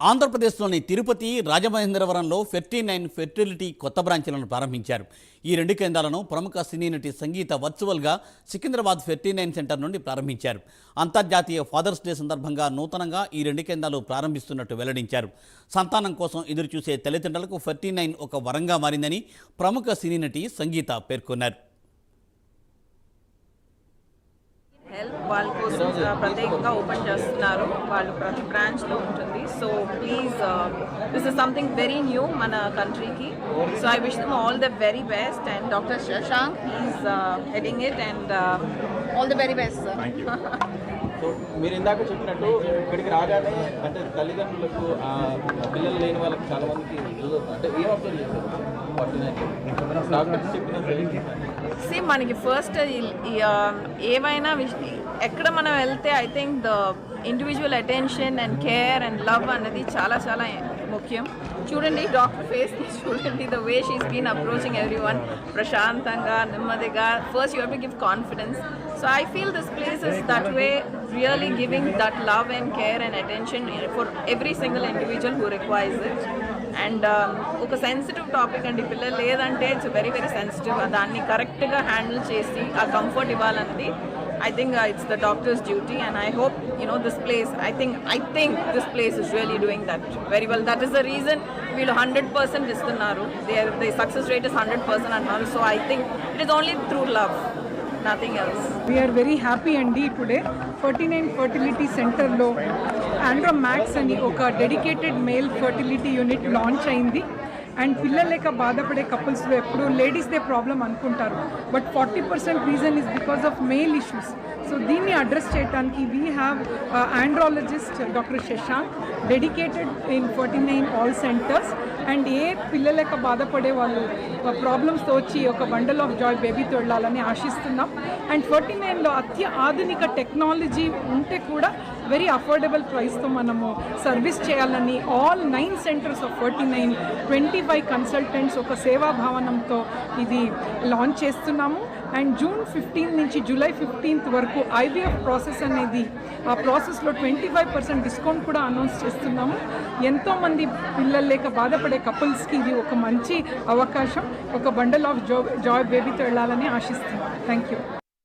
ఆంధ్రప్రదేశ్లోని తిరుపతి రాజమహేంద్రవరంలో Ferty nine fertility కొత్త బ్రాంచీలను ప్రారంభించారు. ఈ రెండు కేంద్రాలను ప్రముఖ సినీ నటి సంగీత వర్చువల్గా సికింద్రాబాద్ ఫెర్టీ నైన్ సెంటర్ నుండి ప్రారంభించారు. అంతర్జాతీయ ఫాదర్స్ డే సందర్భంగా నూతనంగా ఈ రెండు కేంద్రాలు ప్రారంభిస్తున్నట్టు వెల్లడించారు. సంతానం కోసం ఎదురుచూసే తల్లిదండ్రులకు ఫెర్టీ నైన్ ఒక వరంగా మారిందని ప్రముఖ సినీ నటి సంగీత పేర్కొన్నారు. వాళ్ళ కోసం ప్రత్యేకంగా ఓపెన్ చేస్తున్నారు. వాళ్ళు ప్రతి బ్రాంచ్లో ఉంటుంది. So please this is something very new మన కంట్రీకి so I wish them all the very best and doctor Shashank he's heading it and all the very best sir so మీరు ఇందాక చెప్పినట్టు ఇక్కడికి రాగానే అంటే తల్లిదండ్రులకు పిల్లలు లేని వాళ్ళకి చాలా మందికి అంటే ఏం అబ్జర్వ్ చేశారు సి మనకి ఫస్ట్ ఏవైనా ఎక్కడ మనం వెళ్తే I think the individual attention and care and love అనేది చాలా చాలా ముఖ్యం. చూడండి డాక్టర్ ఫేస్ చూడండి the way she's been approaching every one ప్రశాంతంగా నెమ్మదిగా first you have to give confidence so I feel this place is that way really giving that love and care and attention for every single individual who requires it and ఒక sensitive topic అండి పిల్లలు లేదంటే it's very very sensitive దాన్ని కరెక్ట్గా handle చేసి ఆ comfort ఇవ్వాలన్నది I think it's the doctor's duty and I hope you know this place I think I think this place is really doing that very well that is the reason వీళ్ళు hundred percent ఇస్తున్నారు. They the success rate is hundred percent అంటున్నారు so I think it is only through love nothing else we're very happy అండి today forty nine fertility సెంటర్లో Andro Max అని ఒక dedicated male fertility unit launch అయింది. And పిల్లలు లేక బాధపడే కపుల్స్లో ఎప్పుడు లేడీస్దే ప్రాబ్లం అనుకుంటారు. But forty percent reason is because of male issues so దీన్ని అడ్రస్ చేయడానికి we have andrologist doctor Shashank dedicated in forty nine all centres and ఏ పిల్లలేక బాధపడే వాళ్ళు uh, ప్రాబ్లమ్స్తో వచ్చి ఒక బండల్ ఆఫ్ జాయ్ బేబీతో వెళ్ళాలని ఆశిస్తున్నాం. అండ్ ఫార్టీ నైన్లో అత్య ఆధునిక టెక్నాలజీ ఉంటే కూడా వెరీ అఫోర్డబుల్ ప్రైస్తో మనము సర్వీస్ చేయాలని all nine centres of forty nine twenty five consultants ఒక సేవా భావనంతో ఇది లాంచ్ చేస్తున్నాము. అండ్ జూన్ ఫిఫ్టీన్త్ నుంచి జూలై ఫిఫ్టీన్త్ వరకు ఐవీఎఫ్ ప్రాసెస్ అనేది ఆ ప్రాసెస్లో ట్వంటీ ఫైవ్ పర్సెంట్ డిస్కౌంట్ కూడా అనౌన్స్ చేస్తున్నాము. ఎంతోమంది పిల్లలు లేక బాధపడే కపుల్స్కి ఇది ఒక మంచి అవకాశం ఒక బండల్ ఆఫ్ జో జాయ్ బేబీతో వెళ్ళాలని ఆశిస్తున్నాను థ్యాంక్ యూ